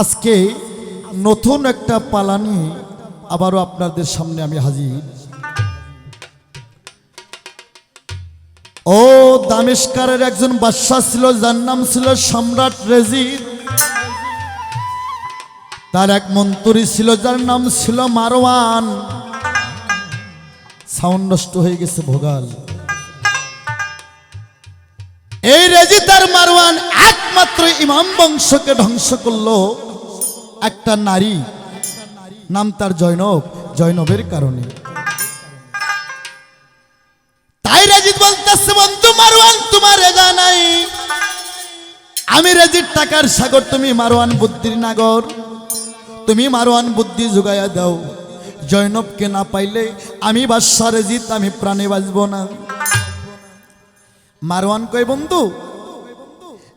আজকে নতুন একটা পালা নিয়ে আবারও আপনাদের সামনে আমি হাজির। ও দামেশকারের একজন বাদশাহ ছিল, যার নাম ছিল সম্রাট রেজিদ তার এক মন্ত্রী ছিল, যার নাম ছিল মারওয়ান। সাউন্ড নষ্ট হয়ে গেছে ভোগাল। এই রেজিদ মারওয়ান একমাত্র ইমাম বংশকে ধ্বংস করল। একটা নারী, নাম তার জৈনব জৈনবের কারণে। তাই বলতেছে, বন্ধু মারওয়ান, তোমার রেজা নাই। আমি রেজির টাকার সাগর, তুমি মারওয়ান বুদ্ধির নাগর। তুমি মারওয়ান বুদ্ধি জোগাইয়া দাও। জৈনবকে না পাইলে আমি বাদশা রেজিত আমি প্রাণে বাঁচব না। মারওয়ান কয়, বন্ধু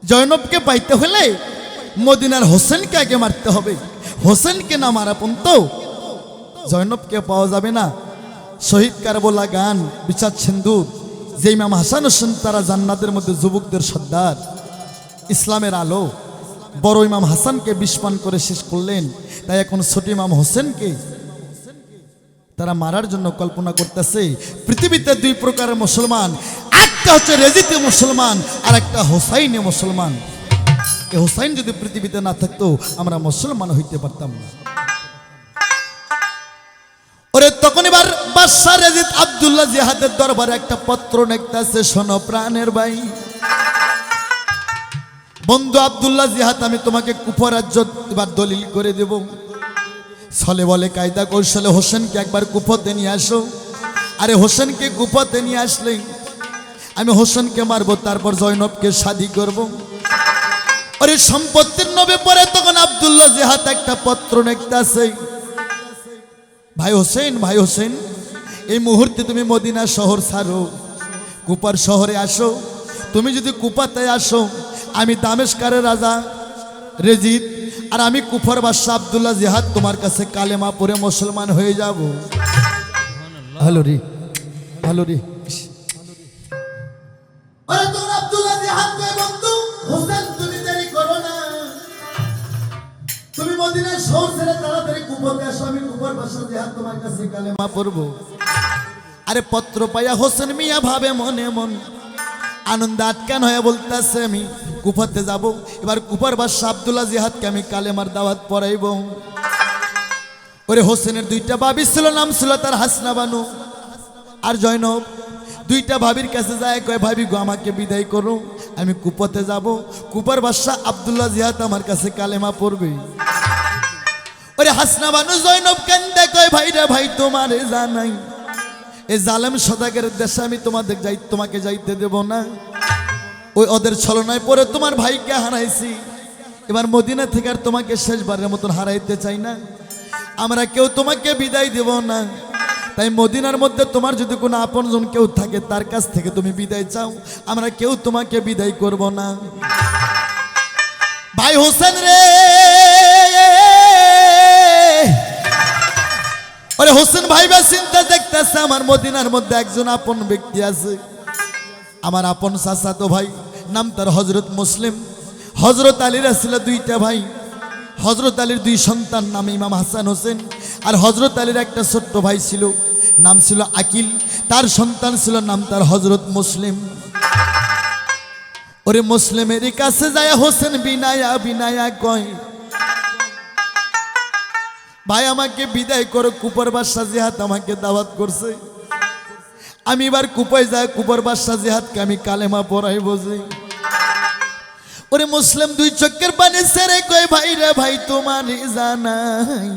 জৈনবকে পাইতে হলে মদিনার হোসেনকে আগে মারতে হবে। হোসেনকে না মারা পন্ত জয়নবকে পাওয়া যাবে না। শহীদ কারবলা গান, বিচার সিন্ধুর যে ইমাম হাসান হোসেন, তারা জান্নাতের মধ্যে যুবকদের সর্দার। ইসলামের আলো, বড় ইমাম হাসানকে বিস্পান করে শেষ করলেন। তাই এখন ছোট ইমাম হোসেনকে তারা মারার জন্য কল্পনা করতেছে। পৃথিবীতে দুই প্রকারের মুসলমান একটা হচ্ছে রেজিতে মুসলমান আর একটা হোসাইনে মুসলমান। এই হোসাইন যদি পৃথিবীতে না থাকতো, আমরা মুসলমান হইতে পারতাম না। ওরে, তখন এবার বাদশাহ রেজিত আব্দুল্লাহ জিহাদের দরবারে একটা পত্র নেকতেছে শোনো প্রাণের ভাই, বন্ধু আব্দুল্লাহ জিহাদ, আমি তোমাকে কুফরাজ্য এবার দলিল করে দেব। ছলে বলে কায়দা কৌশলে হোসেনকে একবার কুফতে নিয়ে আসো। আরে, হোসেনকে কুফতে নিয়ে আসলে আমি হোসেনকে মারবো, তারপর জয়নবকে শাদি করব। আরে সম্পত্তির নবে পরে তখন আব্দুল্লাহ জিহাদ একটা পত্র নেকতেছে। ভাই হোসেন ভাই হোসেন, এই মুহূর্তে তুমি মদিনা শহর ছাড়ো, কুপার শহরে আসো। তুমি যদি কুপাতে আসো, আমি দামেশকারের রাজা, রেজিদ, আর আমি কুফর বাদশাহ আবদুল্লাহ জিহাদ তোমার কাছে কালেমা পরে মুসলমান হয়ে যাব। হ্যালো রে হ্যালো রে। আরে পত্র পাইয়া হোসেন মিয়া ভাবে মনে মন। আনন্দ আটকান হয়ে বলতেছে আমি কুফাতে যাব। এবার কুফার বাদশাহ আবদুল্লাহ জিহাদকে আমি কালেমার দাওয়াত পড়াইব ওরে হোসেনের দুইটা বাবি ছিল, নাম ছিল তার হাসনা বানু আর জয়নব দুইটা ভাবির কাছে যায়, কয়, ভাবি গো, আমাকে বিদায় করো, আমি কুপতে যাব। কুপার বাদশাহ আবদুল্লাহ জিহাদ আমার কাছে কালেমা পড়বে। ওরে হাসনা বানু জয়নব কেন্দে, কয়, ভাই রে ভাই, তোমার জানাই এ জালেম সদাগের দেশে আমি তোমাদের যাই, তোমাকে যাইতে দেব না। ওই ওদের ছলনায় পরে তোমার ভাইকে হারাইছি। এবার মদিনা থেকে আর তোমাকে শেষবারের মতন হারাইতে চাই না। আমরা কেউ তোমাকে বিদায় দেব না। তাই মদিনার মধ্যে তোমার যদি কোনো আপনজন কেউ থাকে, তার কাছ থেকে তুমি বিদায় চাও। আমরা কেউ তোমাকে বিদায় করব না। ভাই হোসেন রে! আরে হোসেন ভাই বা চিন্তা দেখতেছে আমার মদিনার মধ্যে একজন আপন ব্যক্তি আছে। আমার আপন চাচা তো ভাই, নাম তার হজরত মুসলিম। হজরত আলীর ছিল দুইটা ভাই। হজরত আলীর দুই সন্তান, নাম ইমাম হাসান হোসেন। আর হজরত আলীর একটা ছোট্ট ভাই ছিল। নাম ছিল আকিল, তার সন্তান ছিল নাম তার হজরত মুসলিম। ওরে মুসলিমের কাছে যায় হোসেন বিনায়া বিনায়া কয়, ভাই, আমাকে বিদায় করো, কুপার বাদশাহ জিহাদ আমাকে দাওয়াত করছে। আমি এবার কুপায় যায় কুপার বাদশাহ জিহাদকে আমি কালেমা পড়াই বসে ওরে মুসলিম দুই চক্কের পানি সেরে কয়, ভাই রে ভাই তোমার জানাই।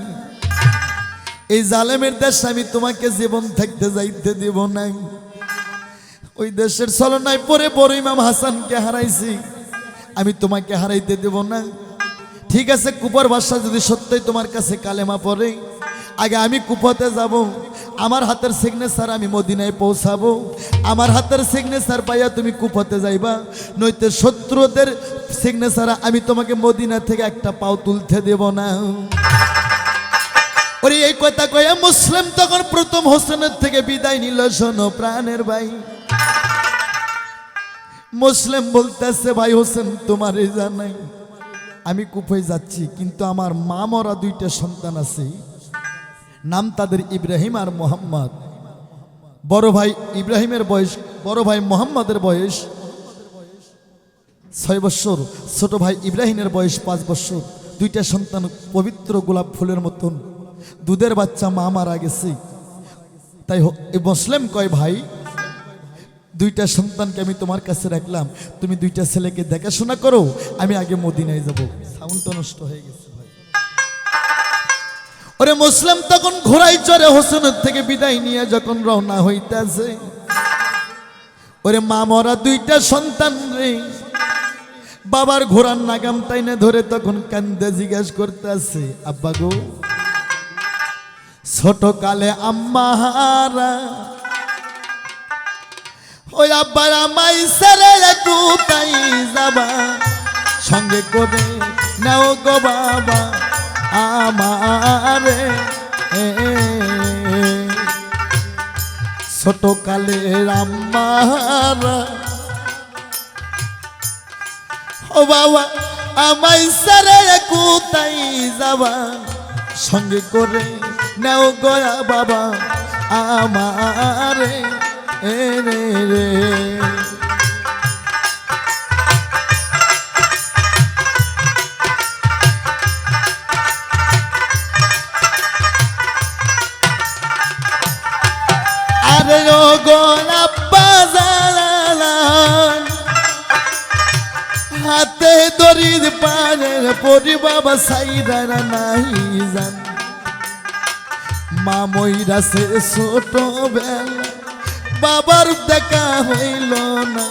এই জালেমের দেশ আমি তোমাকে জীবন থাকতে যাইতে দেব নাই। ওই দেশের ছলনায় পরে বড় ইমাম হাসানকে হারাইছি। আমি তোমাকে হারাইতে দেব না। ঠিক আছে, কুপার বাদশাহ যদি সত্যই তোমার কাছে কালেমা পড়ে, আগে আমি কুপতে যাব। আমার হাতের সিগনেচার আমি মদিনায় পৌঁছাবো। আমার হাতের সিগনেচার পাইয়া তুমি কুপতে যাইবা। নইতে শত্রুদের সিগনেচার আমি তোমাকে মদিনা থেকে একটা পাও তুলতে দেব না। ওরে এই কথা কয়া মুসলিম তখন প্রথম হোসেনের থেকে বিদায় নিল শোনো প্রাণের ভাই। মুসলিম বলতেছে, ভাই হোসেন, তোমার এই জানাই আমি কুফায় যাচ্ছি, কিন্তু আমার মা মরা দুইটা সন্তান আছে। নাম তাদের ইব্রাহিম আর মোহাম্মদ। বড় ভাই ইব্রাহিমের বয়স, বড় ভাই মোহাম্মদের বয়স ছয় বৎসর ছোট ভাই ইব্রাহিমের বয়স পাঁচ বৎসর দুইটা সন্তান পবিত্র গোলাপ ফুলের মতন। দুধের বাচ্চা মা মারা গেছে। তাই মুসলিম কয়, ভাই, দুইটা সন্তানকে আমি তোমার কাছে রাখলাম। তুমি দুইটা ছেলেকে দেখাশোনা করো, আমি আগে মদিনায় যাব। সাউন্ডটা নষ্ট হয়ে গেছে, ভাই। ওরে মুসলিম তখন ঘোড়াই চড়ে হোসেনের থেকে বিদায় নিয়ে যখন রওনা হইতেছে। ওরে মা মরা দুইটা সন্তান রে। বাবার ঘোড়ার নাগাম তাইনে ধরে তখন কান্দে জিজ্ঞেস করতেছে, আব্বা গো ছোট কালে আম্মাহারা। ওই আমাই যাবা। সঙ্গে করে নাও গো বাবা আমারে। এ, ছোট কালে আম্মাহারা। ও বাবা আমাই সারে কোথায় যাবা। সঙ্গে করে নাও গয়া বাবা, আমারে রে রে। আরে ও গোলাপ্পা জালালান হাতে দড়ির পানের পরি বাবা সাইদারা নাই জান। মা ময়রা সে ছোট বেলা বাবার দেখা হইল না।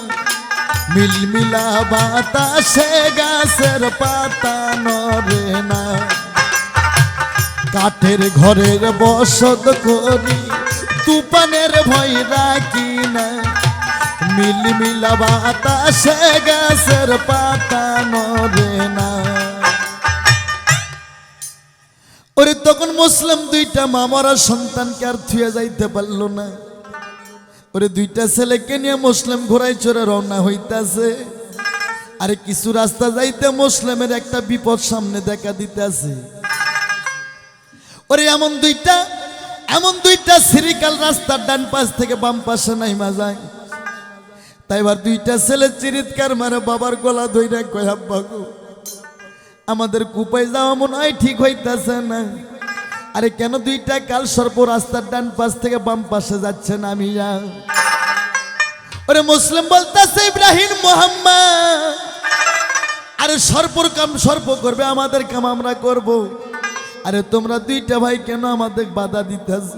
মিলমিলা বাতাসে গাছের পাতা নরে না। কাঠের ঘরের বসত করি তুপানের ভয় রাখি না। মিলমিলা বাতাসে গাছের পাতা নরে না। ওরে তখন মুসলিম দুইটা মামারা সন্তানকে আর থুয়ে যাইতে পারল না। ওরে দুইটা ছেলেকে নিয়ে মুসলিম ঘোড়ায় চড়ে রওনা হইতাছে। আরে কিছু রাস্তা যাইতে মুসলিমের একটা বিপদ সামনে দেখা দিতেছে। ওরে এমন দুইটা এমন দুইটা সিরিকাল রাস্তার ডান পাশ থেকে বাম পাশে নাইমা যায়। তাই এবার দুইটা ছেলে চিরিৎকার মারে বাবার গলা ধইরা কয়, আব্বা গো আমাদের কুপাই যাওয়া মনে হয় ঠিক হইতেছে না। আরে কেন দুইটা কাল সর্প রাস্তার ডান পাশ থেকে বাম পাশে যাচ্ছে না আমি ওরে মুসলিম বলতেছে ইব্রাহিম মোহাম্মদ, আরে সর্পর কাম সর্প করবে, আমাদের কাম আমরা করব। আরে তোমরা দুইটা ভাই কেন আমাদের বাধা দিতেছ?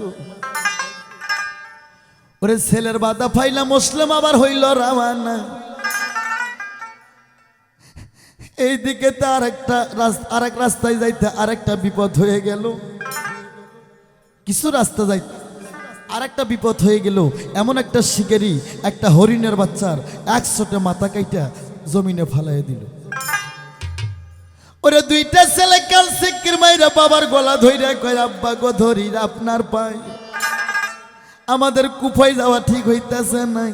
ওরে ছেলের বাধা ফাইলা মুসলিম আবার হইল রামানা এই দিকে তো আর একটা আর এক রাস্তায় যাইতে আর একটা বিপদ হয়ে গেল। কিছু রাস্তা যাইতে আর একটা বিপদ হয়ে গেল। এমন একটা শিকারি, একটা হরিণের বাচ্চার একশোটে মাথা কাইটা জমিনে ফালাই দিল। ওরে দুইটা ছেলে কাল সিকির মাইরা বাবার গলা ধইরা কয়, আব্বা গো ধরি আপনার পায়। আমাদের কুফাই যাওয়া ঠিক হইতাছে নাই।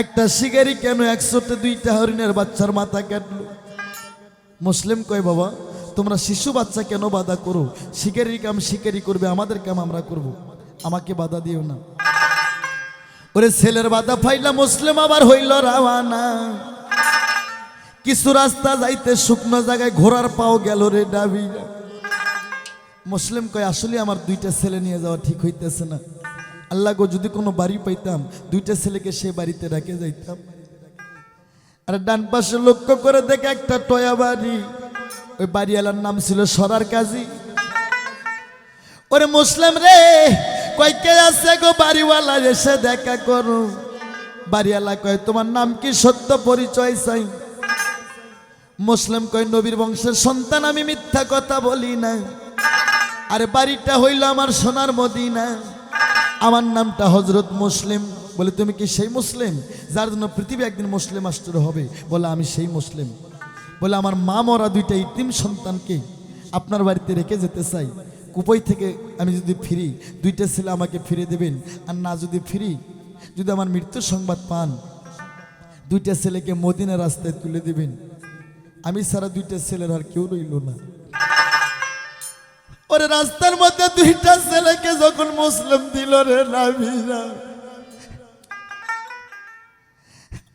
একটা শিকারি কেন একশোতে দুইটা হরিণের বাচ্চার মাথা কাটলো? মুসলিম কয়, বাবা, তোমরা শিশু বাচ্চা কেন বাধা করো? শিকারির কাম শিকারি করবে, আমাদের কাম আমরা করব। আমাকে বাধা দিও না। ওরে ছেলের বাধা ফাইলা মুসলিম আবার হইল রাওয়ানা। কিছু রাস্তা যাইতে শুকনো জায়গায় ঘোড়ার পাও গেল রে ডাবি। মুসলিম কয়, আসলে আমার দুইটা ছেলে নিয়ে যাওয়া ঠিক হইতেছে না। আল্লাহ গো, যদি কোনো বাড়ি পাইতাম, দুইটা ছেলেকে সে বাড়িতে রেখে যাইতাম। আর ডান পাশে লক্ষ্য করে দেখে একটা টয়া বাড়ি। ওই বাড়িওয়ালার নাম ছিল সরার কাজী। ওরে মুসলিম রে, কয় কে আছে গো বাড়িওয়ালা? এসে দেখা করো। বাড়িওয়ালা কয়, তোমার নাম কি সত্য পরিচয় চাই? মুসলিম কয়, নবীর বংশের সন্তান, আমি মিথ্যা কথা বলি না। আরে বাড়িটা হইল আমার সোনার মদিনা। আমার নামটা হজরত মুসলিম। বলে, তুমি কি সেই মুসলিম যার জন্য পৃথিবী একদিন মুসলিম আশ্চর্য হবে? বলে, আমি সেই মুসলিম। বলে, আমার মা মরা দুইটা ইতিম সন্তানকে আপনার বাড়িতে রেখে যেতে চাই। কুপই থেকে আমি যদি ফিরি, দুইটা ছেলে আমাকে ফিরে দেবেন। আর না যদি ফিরি, যদি আমার মৃত্যুর সংবাদ পান, দুইটা ছেলেকে মদিনা রাস্তায় তুলে দেবেন। আমি ছাড়া দুইটা ছেলের আর কেউ রইল না। ওরে রাস্তার মধ্যে দুইটা ছেলেকে যখন মুসলিম দিল রে নাবিরা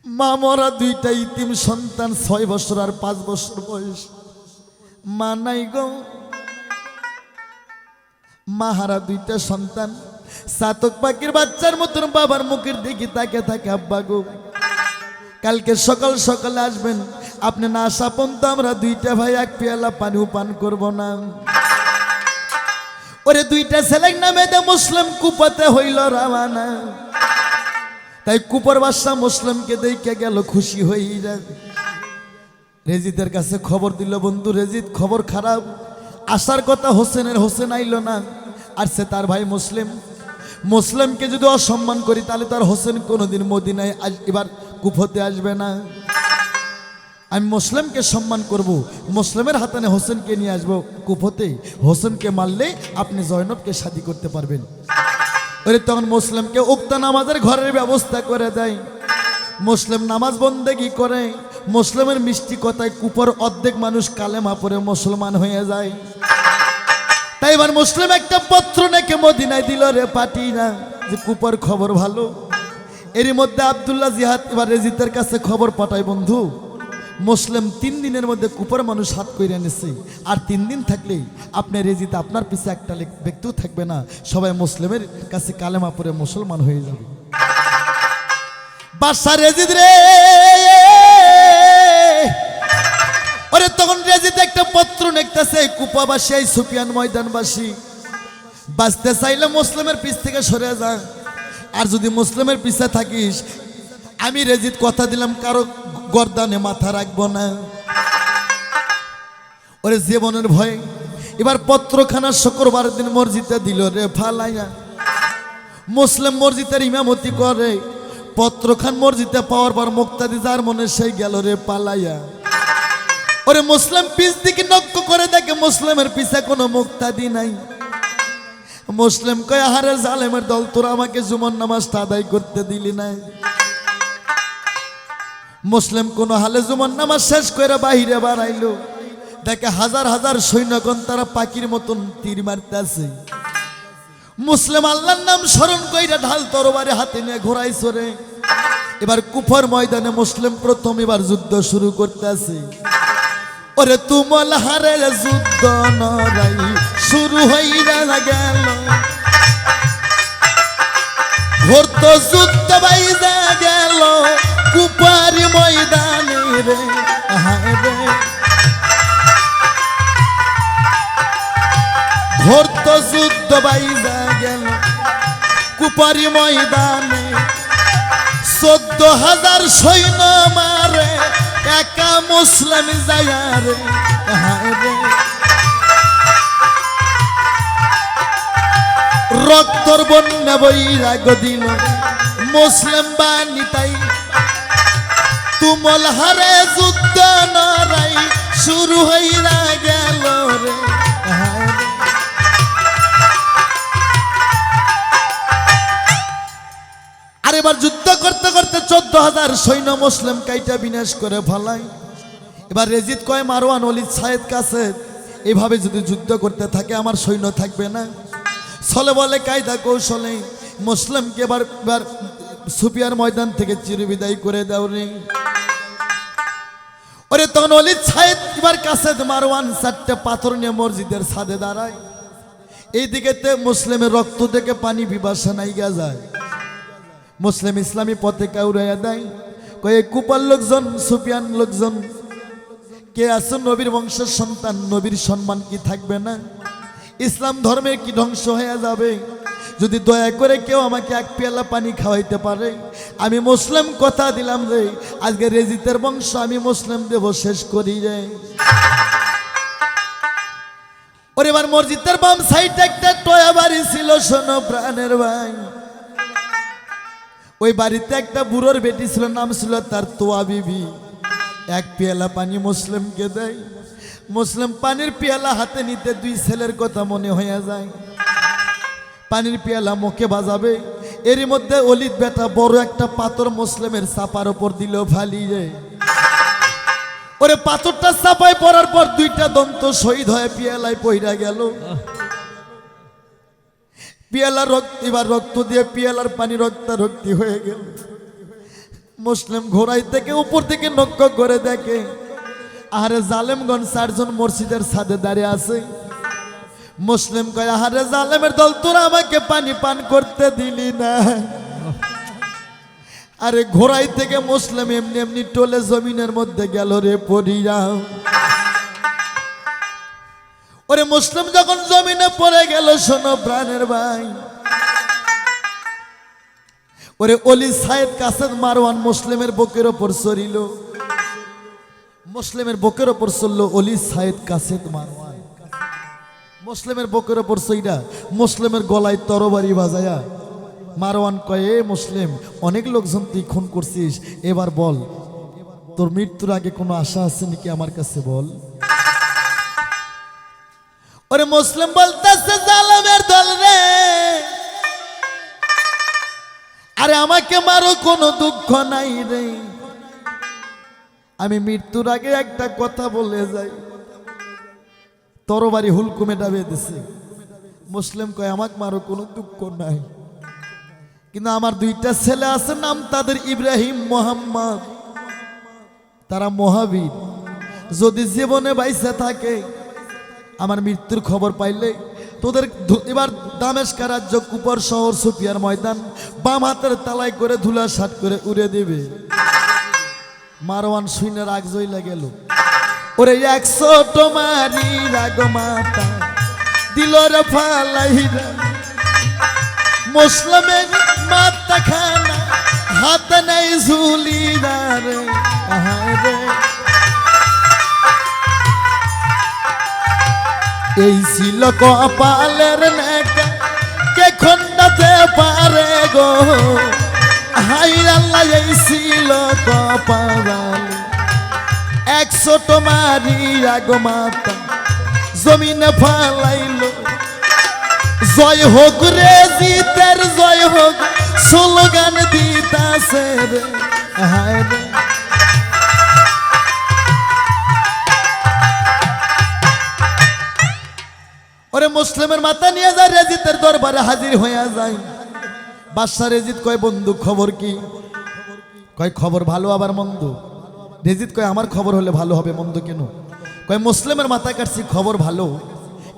মা মরা দুইটা ইতিম সন্তান, ছয় বছর আর পাঁচ বছর বয়স। মা নাই গো। মাহারা দুইটা সন্তান। সাতক পাখির বাচ্চার মতন বাবার মুখের দিকে তাকে থাকে, আব্বা গো। কালকে সকাল সকালে আসবেন, আপনি না আসা পর্যন্ত আমরা দুইটা ভাই এক পেয়ালা পানিও পান করব না। ওরে দুইটা ছেলের নামে মুসলিম কুপাতে হইল রাওয়ানা তাই কুপর বাদশা মুসলিমকে দেখে গেল খুশি হই রেজিদের কাছে খবর দিল, বন্ধু, রেজিদ খবর খারাপ। আসার কথা হোসেনের হোসেন আইল না, আর সে তার ভাই মুসলিম। মুসলিমকে যদি অসম্মান করি, তাহলে তার হোসেন কোনোদিন মদিনায় আজ, এবার কুফতে আসবে না। আমি মুসলিমকে সম্মান করব, মুসলিমের হাতানে হোসেনকে নিয়ে আসব কুফতে। হোসেনকে মারলে আপনি জয়নবকে শাদি করতে পারবেন। ওরে তখন মুসলিমকে উক্ত নামাজের ঘরের ব্যবস্থা করে দেয়। মুসলিম নামাজ বন্দেগি করে? মুসলিমের মিষ্টি কথায় কুপর অর্ধেক মানুষ কালেমা পরে মুসলমান হয়ে যায়। তাই এবার মুসলিম একটা পত্র নাকি মদিনায় দিল রে পাটি না যে কুপর খবর ভালো। এরই মধ্যে আবদুল্লাহ জিহাদ এবার রেজিতের কাছে খবর পাঠায়, বন্ধু। মুসলিম তিন দিনের মধ্যে কুপর মানুষ হাত করে এনেছে আর তিন দিন থাকলেই আপনি রেজিত আপনার পিছে একটা ব্যক্তিও থাকবে না। সবাই মুসলিমের কাছে কালেমা পরে মুসলমান হয়ে যাবে। বাদশা রেজিদ রে! ওরে তখন রেজিদ একটা পত্র নেকতেছে কুপাবাসী এই সুফিয়ান ময়দানবাসী। বাঁচতে চাইলে মুসলিমের পিছ থেকে সরে যা। আর যদি মুসলিমের পিছে থাকিস, আমি রেজিদ কথা দিলাম, কারও গর্দানে মাথা রাখব না। ওরে জীবনের ভয় এবার পত্রখানা শুক্রবার দিন মসজিদে দিল রে ফালাইয়া। মুসলিম মসজিদের ইমামতি করে। পত্রখান মসজিদে পাওয়ার পর মুক্তাদি যার মনে সেই গেল রে পালাইয়া ওরে মুসলিম পিছ দিকে নক্ষ করে দেখে মুসলিমের পিছে কোনো মুক্তাদি নাই। মুসলিম কয়, আহারে জালেমের দল, তোরা আমাকে জুমন নামাজটা আদায় করতে দিলি নাই। মুসলিম কোন হালে জুমন নামাজ শেষ করে বাহিরে বাড়াইলো। দেখে হাজার হাজার সৈন্যগণ তারা পাখির মতন তীর মারতেছে। মুসলিম আল্লাহর নাম স্মরণ কইরা ঢাল তরবারে হাতে নিয়ে ঘোড়াই সরে এবার কুফর ময়দানে মুসলিম প্রথম এবার যুদ্ধ শুরু করতেছে। ওরে তুমল হারে যুদ্ধ নরাই শুরু হইরা গেল। ঘোরত যুদ্ধ বাইজা গেল, কুপারি রে হায় রে। ঘোরত যুদ্ধ বাইজা গেল কুপারি ময়দানে। চোদ্দ হাজার সৈন্য মারে, একা মুসলিম যায় রে হায় রে। রক্তর বন্যা বৈরাগ দিল, মুসলিম বানি তাই তুমল হারে যুদ্ধ নরাই, শুরু হইরা গেল রে। আর এবার যুদ্ধ করতে করতে চোদ্দ হাজার সৈন্য মুসলিম কাইটা বিনাশ করে ফেলাই। এবার রেজিত কয়, মারওয়ান অলিদ সাহেদ কাছে, এভাবে যদি যুদ্ধ করতে থাকে, আমার সৈন্য থাকবে না। ছলে বলে, কায়দা কৌশলে মুসলিমকে এবার এবার সুপিয়ার ময়দান থেকে চিরবিদায় করে দাও রে। ওরে তখন অলিদ সাহেদ এবার কাছে মারওয়ান চারটে পাথর নিয়ে মসজিদের ছাদে দাঁড়ায়। এইদিকে মুসলিমের রক্ত থেকে পানি বিবাসা নাইগা যায়। মুসলিম ইসলামী পতাকা উড়াইয়া দেয়? কয়ে, কুপার লোকজন সুপিয়ান লোকজন, কে আছেন নবীর বংশের সন্তান? নবীর সম্মান কি থাকবে না? ইসলাম ধর্মের কি ধ্বংস হয়ে যাবে? যদি দয়া করে কেউ আমাকে এক পেয়ালা পানি খাওয়াইতে পারে? আমি মুসলিম, কথা দিলাম রে। আজকে রেজিতের বংশ, আমি মুসলিম দেব, শেষ করি রে। ওর এবার মসজিদের বাম সাইডে একটা টয়া বাড়ি ছিল, শোনো প্রাণের ভাই। ওই বাড়িতে একটা বুড়োর বেটি ছিল, নাম ছিল তার তোয়া বিবি। এক পেয়ালা পানি মুসলিমকে দেয়। মুসলিম পানির পেয়ালা হাতে নিতে দুই ছেলের কথা মনে হয়ে যায়। পানির পেয়ালা মুখে বাজাবে। এরই মধ্যে অলিদ বেটা বড় একটা পাথর মুসলিমের চাপার ওপর দিল ফালিয়ে ওরে পাথরটা চাপায় পড়ার পর দুইটা দন্ত শহীদ হয়ে পিয়ালায় পইরা গেল। পিয়ালার রক্ত, এবার রক্ত দিয়ে পিয়ালার পানি রক্তারক্তি হয়ে গেল। মুসলিম ঘোড়াই থেকে উপর থেকে নক্ষ করে দেখে, আরে জালেমগঞ্জ চারজন মসজিদের ছাদে দাঁড়িয়ে আছে। মুসলিম কয়, আহারে জালেমের দল, তোরা আমাকে পানি পান করতে দিলি না। আরে ঘোড়াই থেকে মুসলিম এমনি এমনি টোলে জমিনের মধ্যে গেল রে পড়িয়া ওরে মুসলিম যখন জমিনে পড়ে গেল, শোনো প্রাণের ভাই। ওরে অলি সাইদ কাসেদ মারওয়ান মুসলিমের বুকের ওপর সরিল। মুসলিমের বুকের ওপর চলল অলি সাইদ কাসেদ মারওয়ান। মুসলিমের বুকের ওপর সইরা মুসলিমের গলায় তরবারি বাজায়া, মারওয়ান কয়ে মুসলিম, অনেক লোকজন তুই খুন করছিস, এবার বল, তোর মৃত্যুর আগে কোনো আশা আছে নাকি আমার কাছে বল? ওরে মুসলিম বলতেছে, জালামের দল রে, আরে আমাকে মারো, কোনো দুঃখ নাই রে। আমি মৃত্যুর আগে একটা কথা বলে যাই। তরবারি হুলকুমে ডাবে দিছে। মুসলিম কয়, আমাকে মারো, কোনো দুঃখ নাই। কিন্তু আমার দুইটা ছেলে আছে, নাম তাদের ইব্রাহিম মোহাম্মদ। তারা মহাবীর। যদি জীবনে বাইসে থাকে, আমার মৃত্যুর খবর পাইলে তোদের এবার দামেশকা রাজ্য কুপর শহর সুফিয়ার ময়দান বাম হাতের তালাই করে ধুলা সাট করে উড়ে দেবে। মারওয়ান শুনে রাগ জইলা গেল। ওরে একশো তোমারি রাগ মাতা দিল রে ফালাইরা। মুসলমের মাতা খানা হাত নাই ঝুলি রে রে এই ছিল কপালের নেকা কে খন্ডাতে পারে গো? হাই আল্লাহ, এই ছিল কপাল। একশো তোমারি আগো মাতা, জমিনে ফালাইল। জয় হোক রে জিতের, জয় হোক স্লোগান দিতাছে রে। হায় ওরে মুসলিমের মাথা নিয়ে যায় রেজিতের দরবারে হাজির হইয়া যায় বাদশাহ রেজিত কয়, বন্ধু, খবর কি? কয়, খবর ভালো আবার মন্দ। রেজিত কয়, আমার খবর হলে ভালো হবে, মন্দ কেন? কয়, মুসলিমের মাথায় কাটছি, খবর ভালো।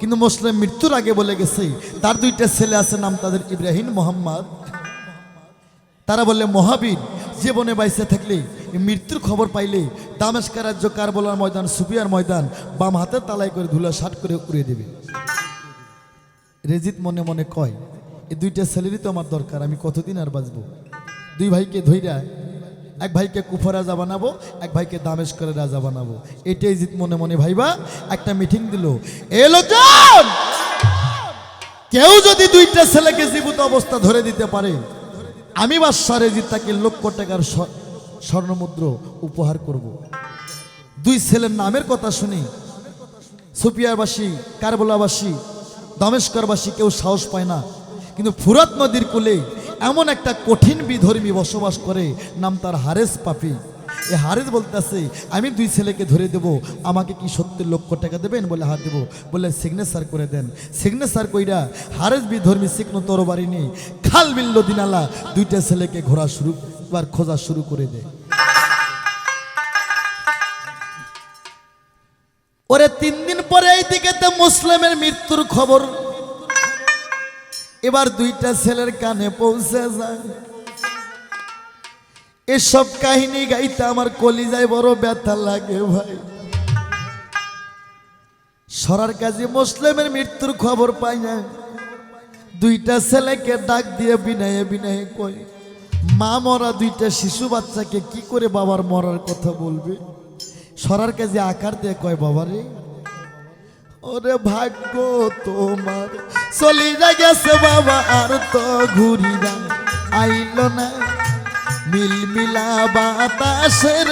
কিন্তু মুসলিম মৃত্যুর আগে বলে গেছে, তার দুইটা ছেলে আছে, নাম তাদের ইব্রাহিম, মোহাম্মদ। তারা বললে, মহাবীর, জীবনে বাইসে থাকলে মৃত্যুর খবর পাইলে দামেশকা রাজ্য কারবলার ময়দান সুপিয়ার ময়দান, বাম হাতে তালাই করে ধুলা শাট করে উড়িয়ে দেবে। রেজিত মনে মনে কয়, এই দুইটা ছেলেরই তো আমার দরকার, আমি কতদিন আর বাঁচবো? দুই ভাইকে ধইরা এক ভাইকে কুফা রাজা বানাবো, এক ভাইকে দামেশকরে রাজা বানাবো। এটাই জিত মনে মনে ভাইবা, একটা মিটিং দিল। এ লোকজন! কেউ যদি দুইটা ছেলেকে জীবিত অবস্থা ধরে দিতে পারে, আমি বাদশাহ রেজিত তাকে লক্ষ টাকার স্বর্ণমুদ্র উপহার করব। দুই ছেলের নামের কথা শুনি। সুপিয়ারবাসী কারবলাবাসী দমেশকরবাসী কেউ সাহস পায় না। কিন্তু ফুরাত নদীর কূলে এমন একটা কঠিন বিধর্মী বসবাস করে, নাম তার হারেস পাপি। এ হারেস বলতেছে, আমি দুই ছেলেকে ধরে দেব, আমাকে কি সত্তর লক্ষ টাকা দেবেন? বলে হাত দেবো। বলে, সিগনেচার করে দেন। সিগনেচার কইরা হারেস বিধর্মী শিখনো তরবারি নিয়ে খাল বিল্ল দিনালা দুইটা ছেলেকে ঘোরা শুরু, এবার খোঁজা শুরু করে দেয়। ওরে, তিন দিন পরে এই দিকে মুসলিমের মৃত্যুর খবর। এবার দুইটা ছেলের কানে পৌঁছে যায়। এসব কাহিনী গাইতে আমার কলিজায় বড় ব্যথা লাগে ভাই। সরার কাজে মুসলিমের মৃত্যুর খবর পাই না। দুইটা ছেলেকে ডাক দিয়ে বিনায়ে বিনায়ে কয়, মা মরা দুইটা শিশু বাচ্চাকে কি করে বাবার মরার কথা বলবে? সরার কাজে আকার দিয়ে কয়, বাবারে ওরে ভাগ্য তোমার। চলি গেছে বাবা আর তো ঘুরি না। আইল না মিলমিলা বাতাসের